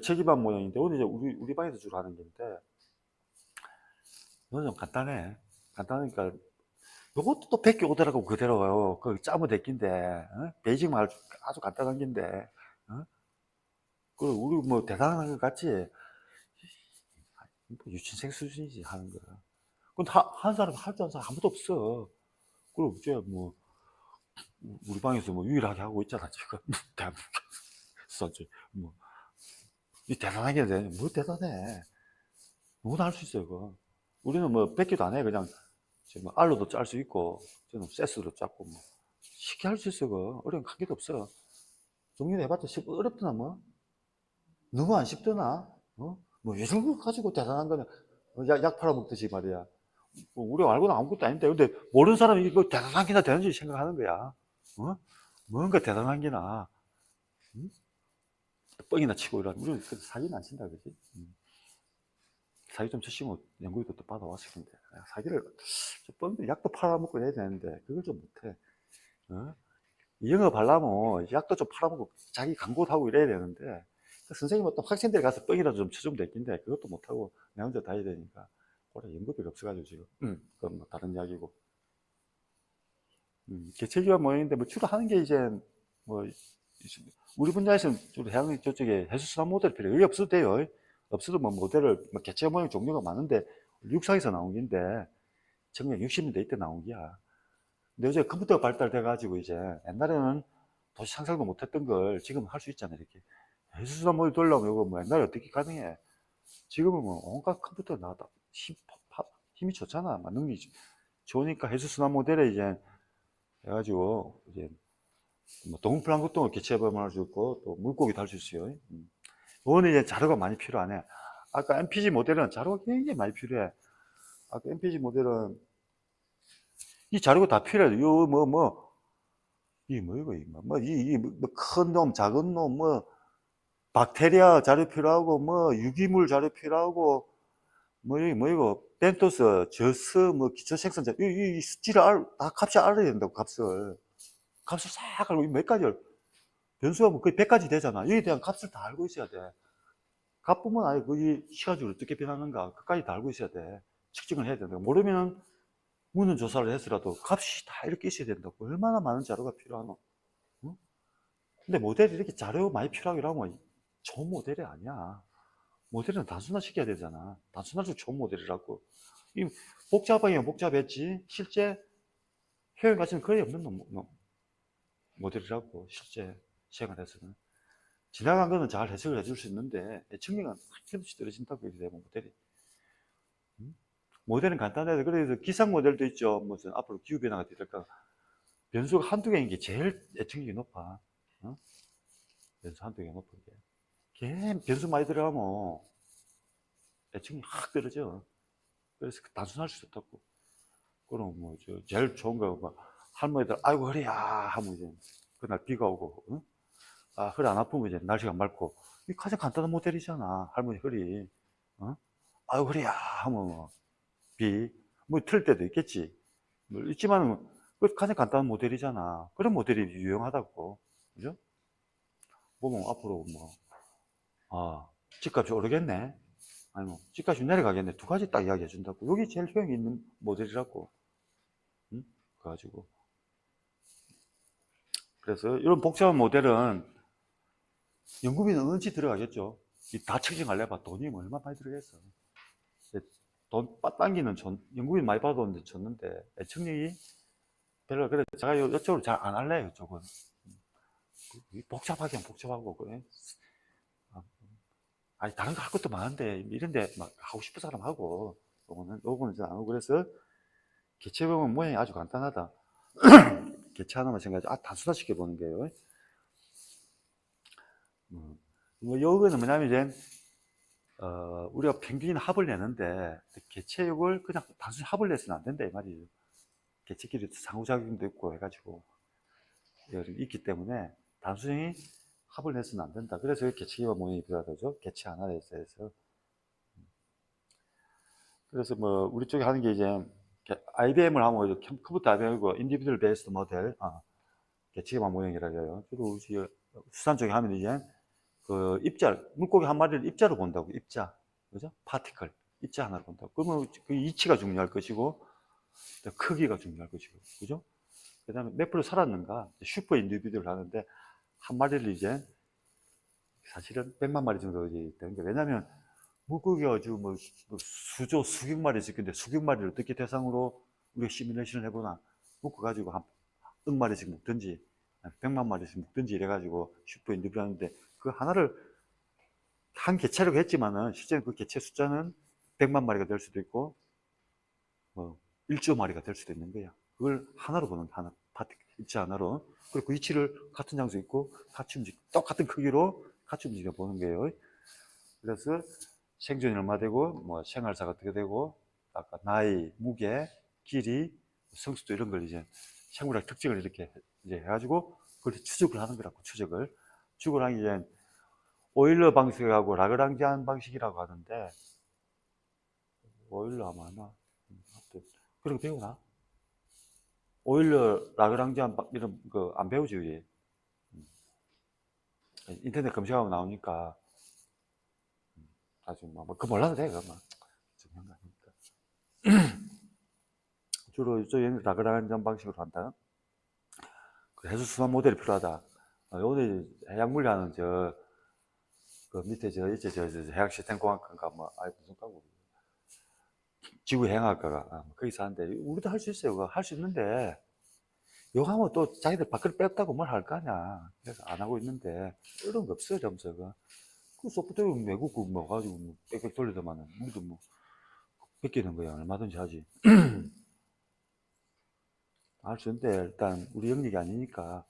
체기반 모양인데 오늘 이제 우리 우리 방에서 주로 하는 건데 이건 좀 간단해. 간단하니까 요것도 또 백기 오더라고 그대로요. 그 짜면 됐긴데 어? 베이징 말 아주 간단한 긴데 어? 그 우리 뭐 대단한 것 같지? 뭐 유치생 수준이지 하는 거. 근데 하, 한 사람 할줄 아는 사람 아무도 없어. 그리고 이제 뭐 우리 방에서 뭐 유일하게 하고 있잖아 지금 대한민국에서 뭐 이 대단하게 돼. 뭐 대단해. 누구나 할 수 있어요, 그거. 우리는 뭐 뺏기도 안 해. 그냥 지금 뭐 알로도 짤 수 있고, 저는 세스로 짰고, 뭐. 쉽게 할 수 있어, 그거. 어려운 개도 없어. 종류 해봤자 쉽, 어렵더나, 뭐. 너무 안 쉽더나, 어? 뭐, 요즘 거 가지고 대단한 거는, 어, 약, 약 팔아먹듯이 말이야. 뭐 우리 알고는 아무것도 아닌데, 근데 모르는 사람이 이거 대단한 게나 되는지 생각하는 거야. 어? 뭔가 대단한 게나. 응? 뻥이나 치고 이러면 우리는 그 사기는 안 친다 그지? 음. 사기 좀 치시면 연구비도 또 받아왔을 텐데 아, 사기를 좀 뻥, 약도 팔아먹고 해야 되는데 그걸 좀 못해 어? 영업하려면 약도 좀 팔아먹고 자기 광고도 하고 이래야 되는데 그 선생님은 또 학생들 가서 뻥이라도 좀 쳐주면 됐긴데 그것도 못하고 내 혼자 다 해야 되니까 올해 연구비가 없어가지고 지금 음, 그건 뭐 다른 이야기고 음, 개체기와 모형인데 뭐 주로 하는 게 이제 뭐 우리 분야에서는 해양 저쪽에 해수수산 모델 필요 여기 없어도 돼요. 없어도 뭐 모델을 뭐 개체 모양 종류가 많은데 육상에서 나온 건데 정말 60년대 이때 나온 게야. 근데 요새 컴퓨터가 발달돼 가지고 이제 옛날에는 도시 상상도 못했던 걸 지금 할 수 있잖아요. 이렇게 해수수산 모델 돌려면 이거 뭐 옛날에 어떻게 가능해? 지금은 뭐 온갖 컴퓨터 나왔다. 힘, 파- 힘이 좋잖아. 막 능력이 좋으니까 해수수산 모델에 이제 해가지고 이제 뭐 동플랑크톤을 개체범할 수 있고 또 물고기 도할수 있어요. 음. 이거는 이제 자료가 많이 필요하네. 아까 MPG 모델은 자료가 굉장히 많이 필요해. 아까 MPG 모델은 이 자료가 다 필요해. 요 뭐 뭐 이 뭐 이거 뭐이큰 놈, 작은 놈, 뭐 박테리아 자료 필요하고 뭐 유기물 자료 필요하고 뭐 이거 뭐 이거 벤토스, 저스, 뭐 기초 생성 자료 이, 이 수치를 알, 다 값이 알아야 된다고 값을. 값을 싹 알고 몇 가지를 변수가 뭐 거의 100가지 되잖아. 여기에 대한 값을 다 알고 있어야 돼. 값뿐만 아니라 거기 시가적으로 어떻게 변하는가 그까지 다 알고 있어야 돼. 측정을 해야 된다. 모르면 묻는 조사를 했으라도 값이 다 이렇게 있어야 된다고. 얼마나 많은 자료가 필요하노? 응? 근데 모델이 이렇게 자료 많이 필요하게 하면 좋은 모델이 아니야. 모델은 단순화 시켜야 되잖아. 단순화도 좋은 모델이라고. 이 복잡하면 복잡했지. 실제 효용 가치는 거의 없는 놈, 놈. 모델이라고 실제 생활에서는. 지나간 거는 잘 해석을 해줄 수 있는데 측량은 한없이 떨어진다고 이렇게 되면 모델이. 음? 모델은 간단해요 그래서 기상 모델도 있죠. 무슨 앞으로 기후 변화가 될까. 변수가 한두 개인 게 제일 예측력이 높아. 어? 변수 한두 개 높은 게. 걔 변수 많이 들어가면 예측력이 확 떨어져. 그래서 단순할 수 없다고. 그럼 뭐 저 제일 좋은 거막 할머니들 아이고 허리야 하면 이제 그날 비가 오고 응? 아 허리 안 아프면 이제 날씨가 맑고. 이 가장 간단한 모델이잖아 할머니 허리. 어? 아이고 허리야 하면 뭐비뭐 틀 때도 있겠지. 뭐 있지만 그 가장 간단한 모델이잖아. 그런 모델이 유용하다고. 그죠? 보면 앞으로 뭐 아 집값이 오르겠네. 아니면 집값이 내려가겠네. 두 가지 딱 이야기해 준다고. 여기 제일 효용이 있는 모델이라고. 응? 그래가지고 그래서 이런 복잡한 모델은 연구비는 은치 들어가겠죠. 이다 측정하려면 돈이 뭐 얼마 많이 들어겠어. 돈 당기는 전, 연구비 많이 받았는데 줬는데 애청력이 별로 그래 제가 요- 이쪽으로 잘 안 할래요 이쪽은 복잡하게 복잡하고 그래. 아, 아니 다른 거 할 것도 많은데 이런데 막 하고 싶은 사람 하고 요거는 요거는 잘안 하고 그래서 개체범은 모양이 아주 간단하다. 개체 하나만 생각하지, 아, 단순화시켜 보는 거예요. 음, 뭐, 요거는 뭐냐면 이제, 어, 우리가 평균 합을 내는데, 개체육을 그냥 단순히 합을 내서는 안 된다, 이 말이에요. 개체끼리 상호작용도 있고 해가지고, 있기 때문에, 단순히 합을 내서는 안 된다. 그래서 개체기와 모형이 필요하다죠. 개체 하나에 있어서. 그래서 뭐, 우리 쪽에 하는 게 이제, IBM을 하면 컴퓨터 IBM이고 인디비dual 베이스드 모델 아, 개체기반 모형이라고 해요. 주로 수산 쪽에 하면 이제 그 입자, 물고기 한 마리를 입자로 본다고, 입자. 그죠? 파티클. 입자 하나로 본다고. 그러면 그 이치가 중요할 것이고, 또 크기가 중요할 것이고, 그죠? 그 다음에 몇 프로 살았는가? 슈퍼 인디비드를 하는데, 한 마리를 이제, 사실은 100만 마리 정도 되는 게, 왜냐면, 물고기가 아주 뭐, 뭐 수조, 수백 마리씩 있는데, 수백 마리를 어떻게 대상으로 우리가 시뮬레이션을 해보나, 묶어 가지고 한, 억 마리씩 묶든지, 100만 마리씩 묶든지 이래가지고 슈퍼 인디비드 하는데, 그 하나를 한 개체라고 했지만은 실제는 그 개체 숫자는 100만 마리가 될 수도 있고 뭐 1조 마리가 될 수도 있는 거야. 그걸 하나로 보는 하나 파트 입체 하나로 그리고 그 위치를 같은 장소에 있고 같이 움직 똑같은 크기로 같이 움직여 보는 거예요. 그래서 생존이 얼마 되고 뭐 생활사가 어떻게 되고 아까 나이, 무게, 길이, 성수도 이런 걸 이제 생물학 특징을 이렇게 이제 해가지고 그걸 추적을 하는 거라고 추적을 하기 전 오일러 방식하고 라그랑지안 방식이라고 하는데 오일러 아마 하나 거 배우나? 오일러 라그랑지안 방- 이런 거 안 배우지 우리 음. 인터넷 검색하면 나오니까 음, 아주 뭐그 몰라도 돼 그거 뭐 중요한 거 아니니까 주로 이쪽에는 라그랑지안 방식으로 한다 그 해수 수만 모델이 필요하다 어, 요새 해양물리 하는 저, 그 밑에 저, 있지, 저, 저, 저 해양 시스템 공학과인가, 뭐, 아이, 무슨 과고. 지구 해양학과가, 아, 뭐 거기서 하는데, 우리도 할 수 있어요. 할 수 있는데, 요거 하면 또 자기들 밖을 뺐다고 뭘 할거 아니야. 그래서 안 하고 있는데, 이런 거 없어요, 점수가. 그 소프트웨어 외국 그 뭐, 가지고 뭐, 빽빽 돌리더만은, 우리도 뭐, 뺏기는 거야. 얼마든지 하지. 할 수 있는데, 일단, 우리 영역이 아니니까,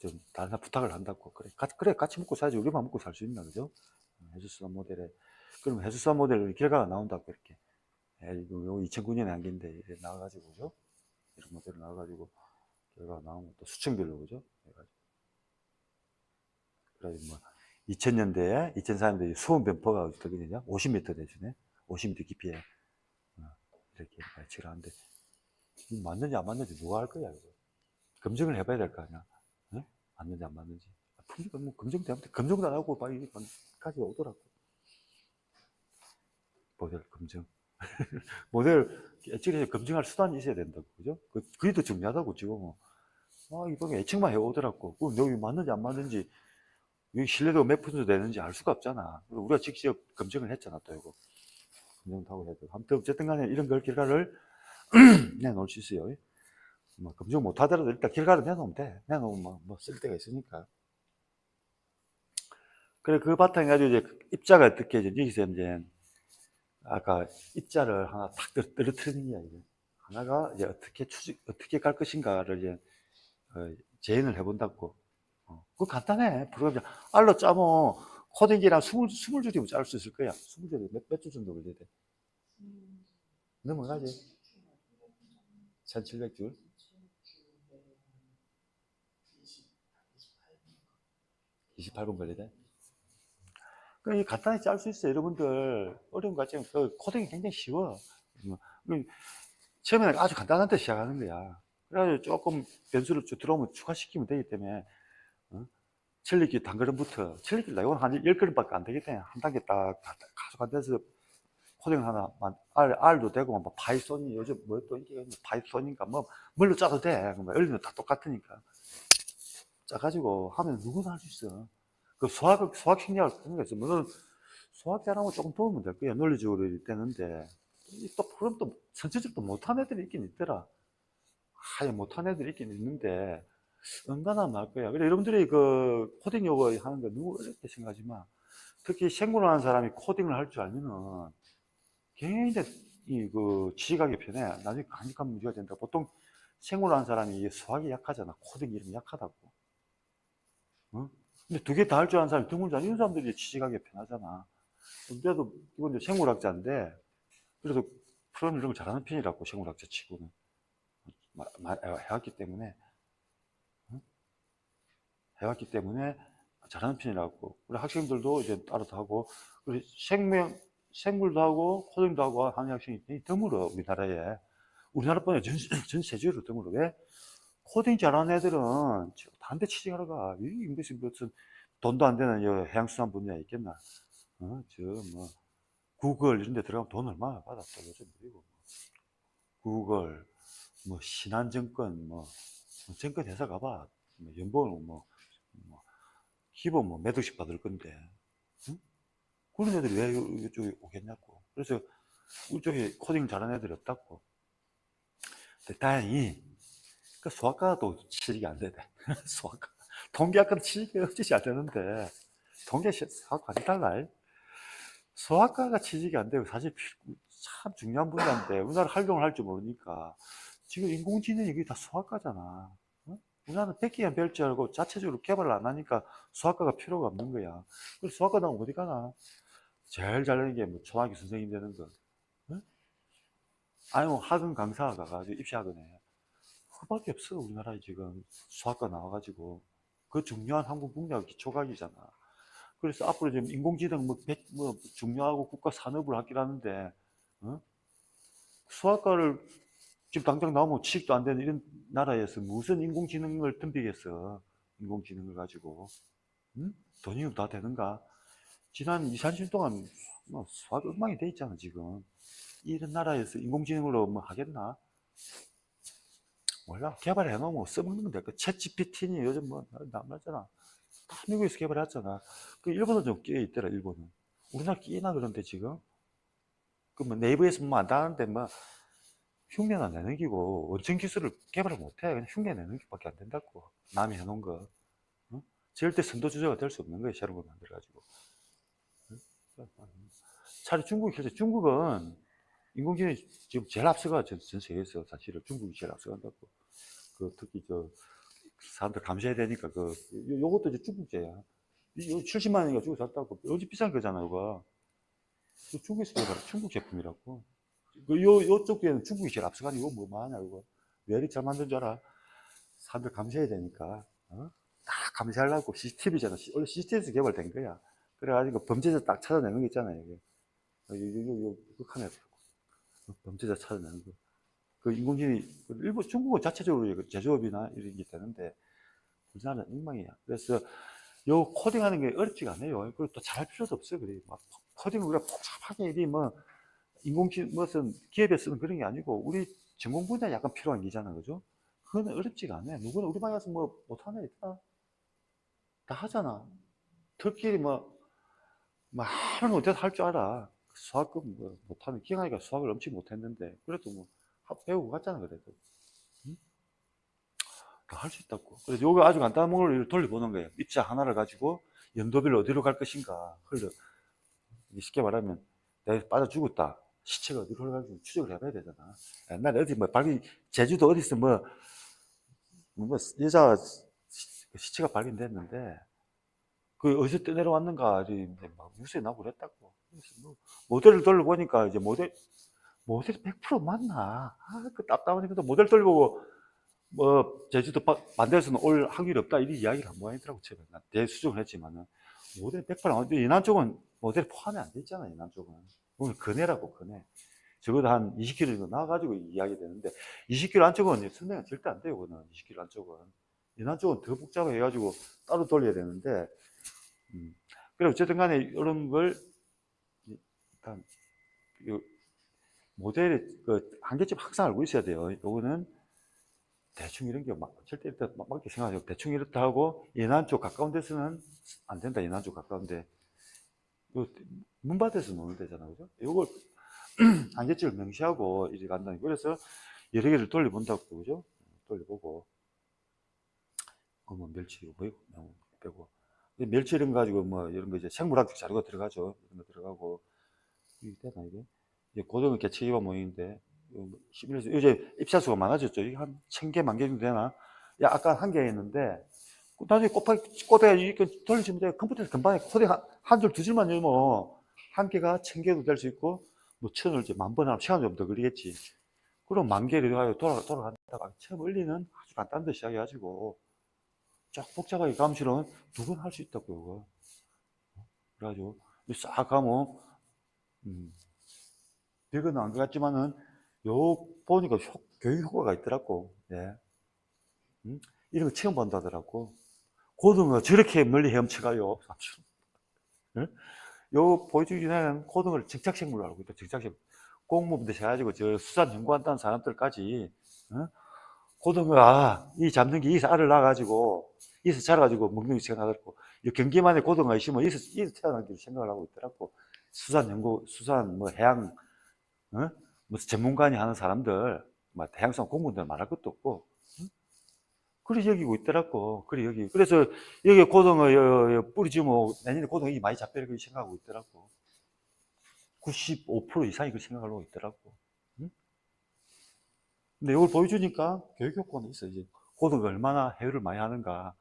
좀 다른 사람 부탁을 한다고. 그래 가, 그래 같이 먹고 살지. 우리만 먹고 살 수 있나 그죠? 해수수산 모델에. 그럼 해수수산 모델 결과가 나온다고 이렇게. 에, 이거 요 2009년에 한 개인데 이래 나와가지고 그죠? 이런 모델이 나와가지고 결과가 나오면 또 수층별로 그죠? 해가지고. 그래가지고 뭐 2000년대에 2004년도에 수온 변포가 어떻게되냐 50m 대신에 50m 깊이에 어, 이렇게 발치를 하는데 맞는지 안 맞는지 누가 할 거야 이거 검증을 해봐야 될 거 아니야 응? 맞는지 안 맞는지. 품질가 뭐 검증되면 검증도 안 하고 빨리 까지 오더라고. 모델 검증. 모델 애측에 검증할 수단이 있어야 된다고 그죠? 그, 그게 더 중요하다고 지금. 아 이번에 예측만 해오더라고. 그 여기 맞는지 안 맞는지 여기 신뢰도가 몇 퍼센트 되는지 알 수가 없잖아. 우리가 직접 검증을 했잖아 또 이거. 검증도 하고 해야. 아무튼 어쨌든 간에 이런 걸 결과를 내놓을 수 있어요. 뭐 검증 못 하더라도 일단 결과를 내놓으면 돼. 내놓으면 뭐, 뭐 쓸데가 있으니까. 그래, 그 바탕에 가지고 이제 입자가 어떻게 이제 여기서 이제 아까 입자를 하나 탁 떨- 떨어뜨리는 이제. 하나가 이제 어떻게 추직, 어떻게 갈 것인가를 이제 어, 재현을 해본다고. 어, 그거 간단해. 프로그램 알로 짜면 코딩기랑 20, 20줄이면 짤 수 있을 거야. 20줄이 몇, 몇 줄 정도 걸려야 돼? 넘어가지. 1700줄. 이 28분 걸리대. 그, 이 간단히 짤 수 있어요. 여러분들, 어려운 거 같지만, 그, 코딩이 굉장히 쉬워. 뭐, 그, 처음에는 아주 간단한 데 시작하는 거야. 그래가지고 조금 변수를 쭉 들어오면 추가시키면 되기 때문에, 어? 칠리기 단걸음부터, 칠리기 나 이건 한 10걸음밖에 안 되기 때문에, 한 단계 딱, 가- 가져간 데서 코딩 하나, 만- R, R도 되고, 뭐, 파이썬이 요즘 뭐 또 인기가 있는 파이썬인가, 뭐, 뭘로 짜도 돼. 뭐, 열리는 다 똑같으니까. 짜가지고 하면 누구나 할 수 있어. 그 수학, 수학 식량을 쓰는 거 있어. 물론 수학 잘하면 조금 도움은 될 거야. 논리적으로 되는데. 이또 그럼 또 선체적으로 못한 애들이 있긴 있더라. 아예 못한 애들이 있긴 있는데, 은간하면 할 거야. 그래, 여러분들이 그 코딩 요거 하는 거 누구 어렵게 생각하지 마. 특히 생물을 하는 사람이 코딩을 할 줄 알면은 굉장히 이그 지식하기 편해. 나중에 강력한 문제가 된다. 보통 생물을 하는 사람이 수학이 약하잖아. 코딩 이런 게 약하다고. 어? 근데 두 개 다 할 줄 아는 사람이 드물잖아. 이런 사람들이 취직하기 편하잖아. 근데도 이건 이제 생물학자인데, 그래서 프로그램 이런 걸 잘하는 편이라고, 생물학자 치고는. 해왔기 때문에, 어? 해왔기 때문에 잘하는 편이라고. 우리 학생들도 이제 따라서 하고, 우리 생명, 생물도 하고, 코딩도 하고 하는 학생이 드물어, 우리나라에. 우리나라뿐만 아니라 전, 전 세계로 드물어. 왜? 코딩 잘하는 애들은 단대 취직하러 가. 이 무슨 무슨 돈도 안 되는 여 해양수산 분야에 있겠나? 어, 저, 뭐, 구글 이런 데 들어가면 돈 얼마나 받았다, 요즘. 그리고, 구글, 뭐, 신한증권, 뭐, 뭐 증권 회사 가봐. 뭐 연봉은 뭐, 뭐, 뭐, 몇 억씩 받을 건데. 응? 그런 애들이 왜 요- 이쪽에 오겠냐고. 그래서, 우리 쪽에 코딩 잘하는 애들이 없다고. 근데 다행히, 그 수학과가 또 취직이 안 되네. 수학과. 통계학과는 취직이 어찌지 안 되는데, 통계 시- 수학과 안 달라. 수학과가 취직이 안 되고, 사실 필- 참 중요한 분야인데, 우리나라 활동을 할 줄 모르니까, 지금 인공지능이 다 수학과잖아. 어? 우리나라는 백기만 배울 줄 알고 자체적으로 개발을 안 하니까 수학과가 필요가 없는 거야. 그래서 수학과 나면 어디 가나? 제일 잘 되는 게 뭐 초등학교 선생님 되는 거. 어? 아니면 학원 강사 가가지고 입시학원에. 그밖에 없어, 우리나라에 지금 수학과 나와가지고. 그 중요한 한국 국력 기초과학이잖아. 그래서 앞으로 지금 인공지능 뭐, 백- 뭐 중요하고 국가 산업을 하기로 하는데, 어? 수학과를 지금 당장 나오면 취직도 안 되는 이런 나라에서 무슨 인공지능을 덤비겠어. 인공지능을 가지고. 응? 돈이 다 되는가? 지난 2, 30년 동안 뭐 수학 엉망이 돼 있잖아, 지금. 이런 나라에서 인공지능으로 뭐 하겠나? 몰라. 개발해 놓으면 써먹는 건데. 그 챗GPT니 요즘 뭐, 남았잖아. 다 미국에서 개발했잖아. 그 일본은 좀 끼어 있더라, 일본은. 우리나라 끼나 그런데 지금? 그뭐 네이버에서 뭐 안다는데 뭐 흉내나 내넘기고 원천 기술을 개발을 못해. 그냥 흉내 내넘기밖에 안 된다고. 남이 해놓은 거. 어? 절대 선도 주자가 될 수 없는 거예요. 저런 거 만들어 가지고. 응? 차라리 중국이 그래서 중국은 인공지능이 지금 제일 앞서가 전, 전 세계에서 사실은 중국이 제일 앞서간다고. 그 특히 저 사람들 감시해야 되니까 그 요- 요것도 이제 중국제야. 이- 요 70만 원인가 주고 샀다고. 어제 비싼 거잖아, 이거. 그 중국에서 개발, 중국 제품이라고. 그 요, 요쪽에는 중국이 제일 앞서가니 이거 뭐, 뭐하냐, 이거. 왜 이렇게 잘 만든 줄 알아? 사람들 감시해야 되니까, 어? 다 감시하려고 CCTV잖아. 원래 CCTV에서 개발된 거야. 그래가지고 범죄자 딱 찾아내는 거 있잖아요, 이게. 요, 요, 요, 요, 극한에 범죄자 찾아내는 거. 그 인공지능이, 그 일본, 중국은 자체적으로 그 제조업이나 이런 게 되는데, 우리나라는 엉망이야. 그래서 요 코딩하는 게 어렵지가 않아요. 그리고 또 잘할 필요도 없어요. 그래. 막 코딩을 우리가 복잡하게 이리 뭐 인공지능 무슨 기업에 쓰는 그런 게 아니고 우리 전공 분야에 약간 필요한 게잖아. 그죠? 그거는 어렵지가 않아요. 누구는 우리 방에 가서 뭐 못하는 애 있다. 다 하잖아. 특히 뭐, 뭐 하는 못해도 할줄 알아. 수학급 뭐 못하는 기영아이가 수학을 엄청 못했는데 그래도 뭐 하- 배우고 갔잖아. 그래도. 다할수 있다고. 그래서 요거 아주 간단한 걸 돌려보는 거예요. 입자 하나를 가지고 연도별로 어디로 갈 것인가. 흘러. 쉽게 말하면 내가 빠져 죽었다. 시체가 어디로 흘러갈지 추적을 해봐야 되잖아. 옛날에 어디 뭐 발견, 제주도 어디서 뭐, 뭐 여자 시- 시체가 발견됐는데 그 어디서 떠내려왔는가 이제 막 뉴스에 나오고 그랬다고. 그래서 뭐 모델을 돌려보니까 이제 모델, 모델 100% 맞나? 아, 그 답답하니까 또 모델 돌려보고 뭐 제주도 바- 반대에서는 올 확률이 없다 이런 이야기를 한번 했더라고 제가 난 대수정을 했지만은 모델 100% 나오는데 이난 쪽은 모델 포함이 안 돼 있잖아 이난 쪽은 오늘 근해라고 근해 적어도 한 20km 정도 나와가지고 이야기 되는데 20km 안쪽은 선행은 절대 안 돼요 그거는. 20km 안쪽은. 이난 쪽은 더 복잡해 해가지고 따로 돌려야 되는데 음. 그래 어쨌든 간에 이런 걸 일단 이 모델의 그 한계점 항상 알고 있어야 돼요. 요거는 대충 이런 게 막, 절대 일단 막, 맞게 생각하고 대충 이렇다 하고 예난 쪽 가까운 데서는 안 된다 예난 쪽 가까운데. 요 문밭에서 노는 데잖아 그죠? 요걸 한계점을 명시하고 이렇게 간다는. 그래서 여러 개를 돌려본다고 그죠? 돌려보고 그뭐 멸치 뭐 빼고 멸치 이런 거 가지고 뭐 이런 거 이제 생물학적 자료가 들어가죠 이런 거 들어가고 이게 되나 이게 이제 고등어 개체기반 모형인데 시뮬레이션 요새 입사수가 많아졌죠. 이게 한천 개, 만개 정도 되나? 야, 아까 한 개였는데, 나중에 곱하기, 곱해, 이렇게 돌리시면 돼요. 컴퓨터에서 금방 코딩 한, 한 줄, 두 줄만 넣으면, 한 개가 천 개도 될 수 있고, 뭐, 천을 이제 만 번 하면 시간 좀 더 걸리겠지. 그럼 만 개를 하여 돌아, 돌아간다가 처음 올리는 아주 간단한 데 시작해가지고, 쫙 복잡하게 감시는 누구나 할수 있다고, 이거. 그래가지고, 싹 가면, 음, 별건 안 같지만은, 요 보니까 효- 교육 효과가 있더라고. 예. 음? 이런 거 처음 본다더라고. 고등어 저렇게 멀리 헤엄쳐가요. 예? 요 보여주기는 고등어를 정착식물로 알고 있다. 정착식 공무부터 해가지고 저 수산 연구한다는 사람들까지 어? 고등어가 이 잡는 게 이서 알을 낳아가지고 이서 자라가지고 먹는 게 생각하고 이 경기만에 고등어가 있으면 이서 이서 태어나기로 생각을 하고 있더라고. 수산 연구 수산 뭐 해양 어? 뭐 전문가니 하는 사람들 뭐 해양성 공무원들 말할 것도 없고 응? 그래 여기고 있더라고. 그래 여기 그래서 여기 고등어 여, 여 뿌리지 뭐 내년에 고등어 이 많이 잡힐 거 생각하고 있더라고. 95% 이상이 그 생각하고 있더라고. 응? 근데 이걸 보여주니까 교육 효과는 있어. 이제 고등어가 얼마나 해외를 많이 하는가.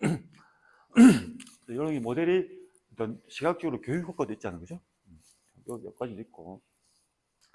이런 게 모델이 어떤 시각적으로 교육 효과도 있잖아요. 그죠? 음, 여기까지도 있고.